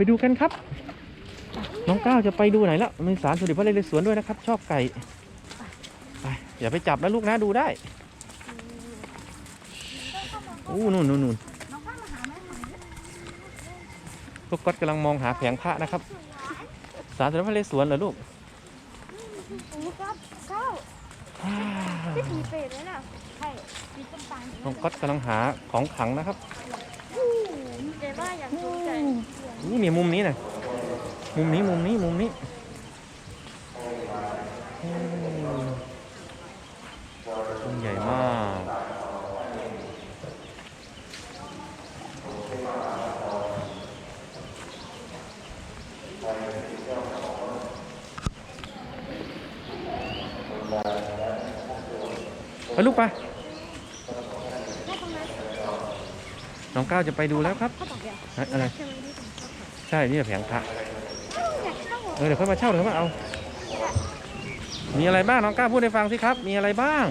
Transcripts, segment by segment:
ไปดูกันครับ น้องก้าวจะไปดูไหนแล้วมีสารสมเด็จพระนเรศวรด้วยนะครับ ชอบไก่ไปอย่าไปจับนะลูกนะดูได้อู้นู่นนู่นนู่นลูกก๊อตกำลังมองหาแผงพระนะครับ สารสมเด็จพระนเรศวรเหรอลูกโอ้ครับเก้าว้าวที่ผีเปรตเลยน่ะใช่มีต้นตาลน้องก๊อตกำลังหาของขลังนะครับอู้มีใจว่าอย่างสนใจ นี่เนี่ยมุมนี้นะมุมนี้มุมนี้มุมนี้โอ้มุมใหญ่มากไปลูกไปได้ตรงนั้นน้องก้าวจะไปดูแล้วครับเขาบอกเดี๋ยวฮะอะไร ใช่ไหมที่ผมใช่ นี่แผงพระอยากเข้าเออเดี๋ยวค่อยมาเช่าเดี๋ยวค่อยมาเอา มีอะไรบ้างน้องก้าวพูดให้ฟังสิครับ มีอะไรบ้าง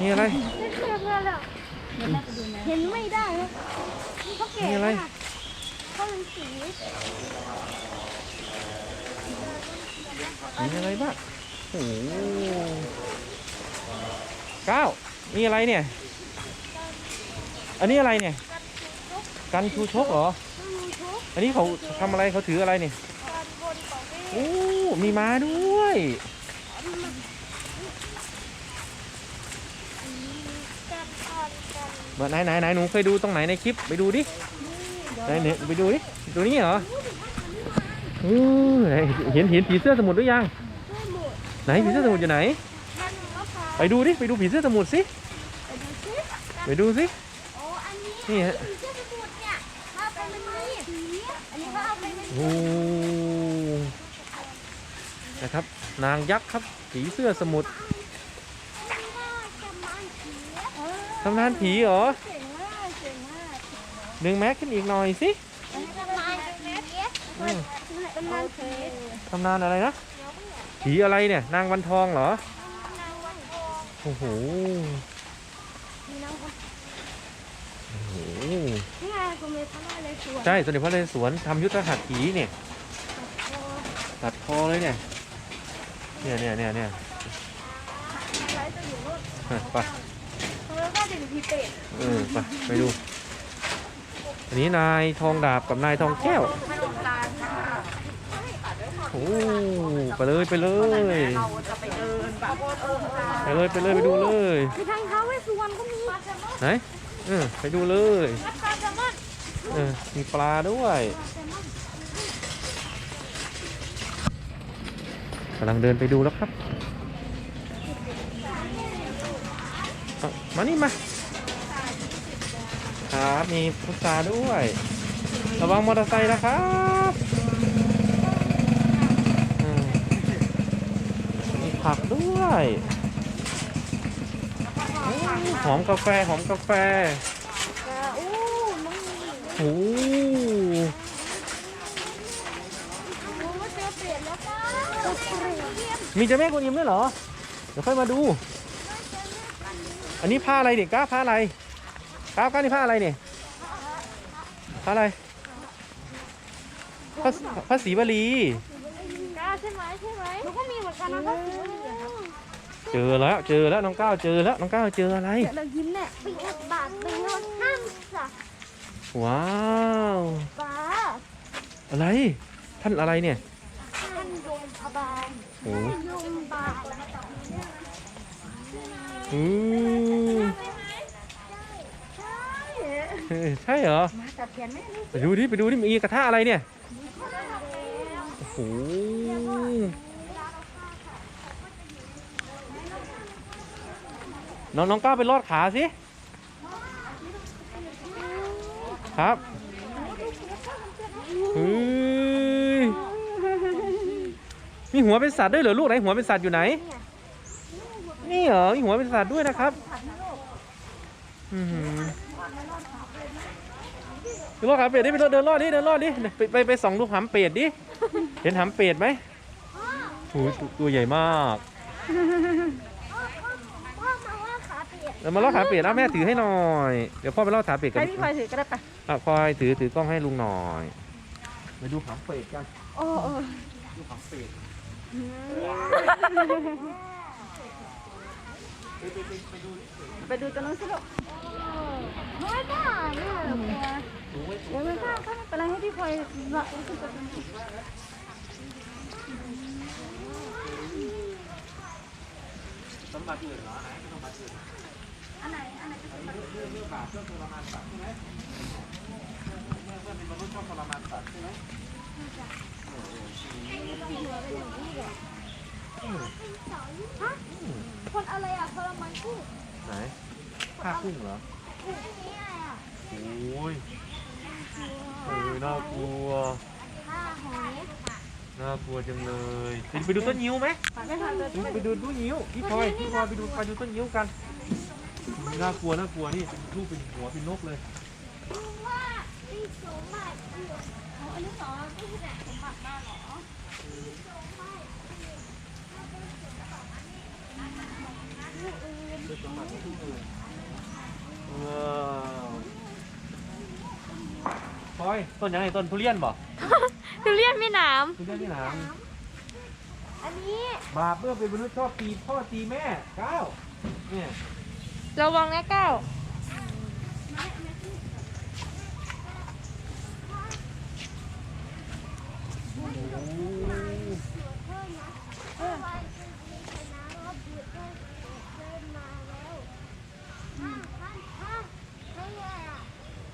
มีอะไรไม่เคยเลยหรอกเห็นไม่ได้นะเขาเก๋มีอะไร มากเขาเป็นสีมีอะไรบ้างโอ้โหก้าวมีอะไรเนี่ย อันนี้อะไรเนี่ย กันชูชกเหรอไม่รู้ทุก อันนี้เขาทำอะไรเขาถืออะไรเนี่ยการบนของพี่โอ้มีม้าด้วยการทอนกันเบอร์ไหนไหนไหนหนูเคยดูตรงไหนในคลิปไปดูดิไหนเนี่ยไปดูดิตัวนี้เหรออู้ไหนเห็นเห็นผีเสื้อสมุทรหรือยังด้วยหมดไหนผีเสื้อสมุทรอยู่ไหนมันมะพร้าวไปดูดิไปดูผีเสื้อสมุทรสิ ไปดูซิไปดูสิโอ้อันนี้นี่ฮะ ผีเสื้อ โอ้นะครับ นางยักษ์ครับ ผีเสื้อสมุทรจำมันผีเออตำนานผีเหรอเจ๋งมากเจ๋งมากดึงแม็กขึ้นอีกหน่อยสิจำมันผีอืมจำมันผีตำนานอะไรนะ ผีอะไรเนี่ย นางวันทองเหรอนางวันทองโอ้โห มีนางวัน โอ้โห นี่ไงกูมีพระราชเลยสวนใช่สมเด็จพระนเรศวรทำยุทธหัตถีเนี่ยตัดคอเลยเนี่ยเนี่ยเนี่ยเนี่ยเนี่ยอะไรจะอยู่นู่นอะไปแล้วก็เด็กผีเป็ดเออไปไปดู อันนี้นายทองดาบกับนายทองแก้วไม่ลงตาค่ะโอ้ไปเลยไปเลยเราจะไปเดินแบบเออไปเลยไปเลยไปดูเลยมีทางเท้าเวสสุวรรณก็มีไหน เออไปดูเลยวัดปลาแซลมอนเออมีปลาด้วยกำลังเดินไปดูแล้วครับเอามานี่มา ครับมีพุทราด้วย ระวังมอเตอร์ไซค์นะครับอืมมีผักด้วยโอ้ หอมกาแฟหอมกาแฟโอ้น้องมีโอ้โอ้เจอเปลี่ยนแล้วป้าเจอเปลี่ยนมีเจ้าแม่กวนอิมด้วยเหรอ เดี๋ยวค่อยมาดู อันนี้ผ้าอะไรเนี่ยก้าผ้าอะไรก้าวก้านี่ผ้าอะไรเนี่ยผ้าอะไรผ้าผ้าสีบาลีกล้าใช่ไหมใช่ไหมหนูก็มีเหมือนกันนะก็คือ เจอแล้วเจอแล้วน้องก้าวเจอแล้วน้องก้าวเจออะไร เดี๋ยวเรายิ้มเนี่ยปีกบาทเป็นเงินห้ามสักว้าวป้าอะไร ท่านอะไรเนี่ย ท่านยมพบาลโอ้ยมบาลอืมใช่เออใช่เหรอมาจับเทียนไหมนี่ไปดูดิไปดูดิมีกระทะอะไรเนี่ยโอ้โห น้องน้องก้าวไปลอดขาสิ ครับเฮ้ยมีหัวเป็นสัตว์ด้วยเหรอลูกไหนหัวเป็นสัตว์อยู่ไหน นี่เหรอมีหัวเป็นสัตว์ด้วยนะครับอือหือไปลอดขาเป็ดดิไปเดินลอดดิเดินลอดดิไปไปไปส่องดูหำเป็ดดิเห็นหำเป็ดไหมโอ้ยตัวใหญ่มาก เปียกเรามาลอดขาเป็ดเอาแม่ถือให้หน่อย เดี๋ยวพ่อไปลอดขาเป็ดกัให้นพี่พลอยถือก็ได้ปะไปอะพลอยถือถือกล้องให้ลุงหน่อยไปดูผังเปรตกันโอ้โอ้ดูผังเปรตไปดูตัวนู้นสิลูกไม่ได้เนี่ยกลัวดูไว้เดี๋ยวไม่ได้ก็ไม่เป็นไรให้พี่พลอยละขึ้นไปตรงนี้สมบัติอื่นเหรอไหนสมบัติอื่น อันไหนอันไหนเป็นเรื่องเรื่องบาปเรื่องทรมานสัตว์ใช่ไหมเมื่อเมื่อเป็นมนุษย์ชอบทรมานสัตว์ใช่ไหมฮะคนอะไรอะทรมานกุ้งไหนฆ่ากุ้งเหรอกุ้งนี่อะไรอะโอ้ยเออน่ากลัวฆ่าหอยน่ากลัวจังเลยไปไปดูต้นยิ้วไหมไม่ทันเลยไปดูต้นยิ้วพี่พลอยพี่พลอยไปดูไปดูต้นยิ้วกัน น่ากลัวน่ากลัวนี่รูปเป็นหัวเป็นนกเลยรู้ว่ามีสมบัติอยู่อ๋ออันนี้สองนี่คือแหล่งสมบัติบ้านเหรอว้าวพลอยต้นยังไงต้นทุเรียนบ่ทุเรียนไม่หนามทุเรียนที่หนามอันนี้ บาปเมื่อเป็นมนุษย์ชอบตีพ่อตีแม่ก้าวเนี่ย ระวังนะก้าว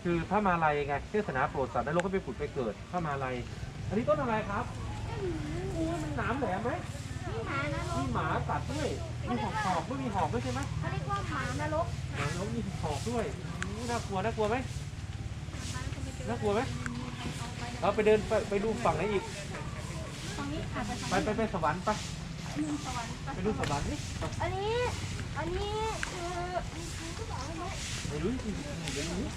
คือพระมาลัยไงเทศนาโปรดสัตว์นรกก็ไปผุดไปเกิดพระมาลัย อันนี้ต้นอะไรครับอู้มันหนามแหลมไหม หมานรมีกหมากัดด้วยมีหอกหอกด้วยมีหอกด้วยใช่ไหมเขาเรียกว่าหมานรกหมาแล้วมีหอกด้วยอู้น่ากลัวน่ากลัวไหมน่ากลัวไหมเราไปเดินไปไปดูฝั่งไหนอีกตรงนี้ค่ะไปไปไปไปสวรรค์ไปมุมสวรรค์ไปไปดูสวรรค์นี่อันนี้ อันนี้คือคือบอกให้ไหมไปดูสิเดี๋ยวนี้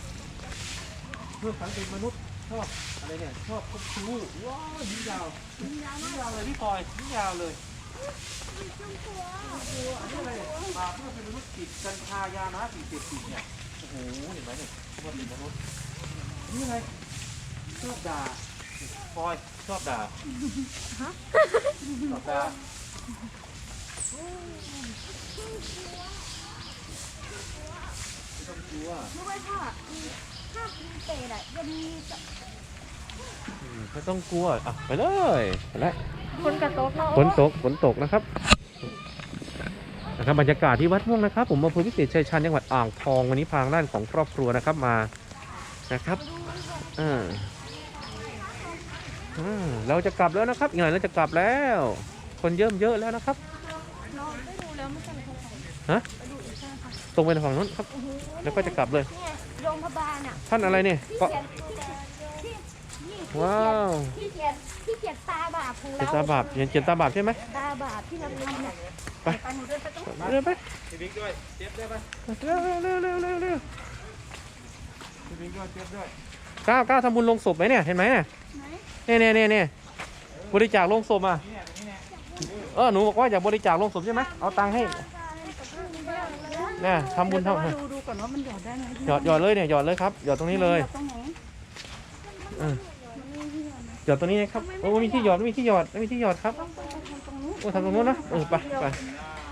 เมื่อครั้งเป็นมนุษย์ชอบอะไรเนี่ยชอบคบชู้ว้าวยิ้มยาวยิ้มยาวเลยพี่พลอยยิ้มยาวเลย อันนี้อะไรมาเพื่อเป็นมนุษย์ติดกัญชายานะสิ่งเสพติดเนี่ย โอ้โห เห็นไหมเนี่ยเพื่อเป็นมนุษย์นี่ไงชอบด่าพลอยชอบด่าชอบด่าไม่ต้องกลัวรู้ไหมถ้าถ้ามีเตะอะจะมีอืมไม่ต้องกลัว อะ ไปเลย ไปแล้ว คนกระตกเนาะฝนตกฝนตกนะครับนะครับบรรยากาศที่วัดม่วงนะครับ ผมอำเภอวิเศษชัยชาญจังหวัดอ่างทองวันนี้พางด้านของครอบครัวนะครับมานะครับอ่าอ่าเราจะกลับแล้วนะครับ อีกหน่อยเราจะกลับแล้ว คนเยิ่มเยอะแล้วนะครับเราได้ดูแล้วไม่ใช่เหรอฮะไปดูอีกใช่ไหมคะตรงไปฝั่งนู้นครับโอ้โหแล้วก็จะกลับเลยเนี่ยโรงพยาบาลอะท่านอะไรเนี่ยที่ก็เขียนที่เขียนที่นี่ที่ว้าวที่เขียนที่เขียนตาบาปของเขียนเราตาบาปเขียนเขียนตาบาปใช่ไหมตาบาปที่เราทำเนี่ยไปไปหนูเดินไปตรงนู้นเร็วไปพี่บิ๊กด้วยเจ็บได้ปะเร็วเร็วเร็วเร็วเร็วเร็วพี่บิ๊กด้วยเจ็บด้วยก้าวก้าวทำบุญลงศพไหมเนี่ยเห็นไหมเนี่ยไหนเนี่ยเนี่ยเนี่ยเนี่ยบริจาคลงศพอะนี่เนี่ยนี่เนี่ยเออหนูบอกว่าอยากบริจาคลงศพใช่ไหมเอาตังค์ให้เนี่ยทำบุญเดี๋ยวทำเราดูดูก่อนว่ามันหยอดได้ไหมหยอดหยอดเลยเนี่ยหยอดเลยครับหยอดตรงนี้เลยหอดตรงไหนเออหยอดตรงนี้นะครับโอ้มีที่หยอดไม่มีที่หยอดไม่มีที่หยอดครับต้องไปทำตรงนู้นโอ้ทำตรงนู้นนะเออไปไปได้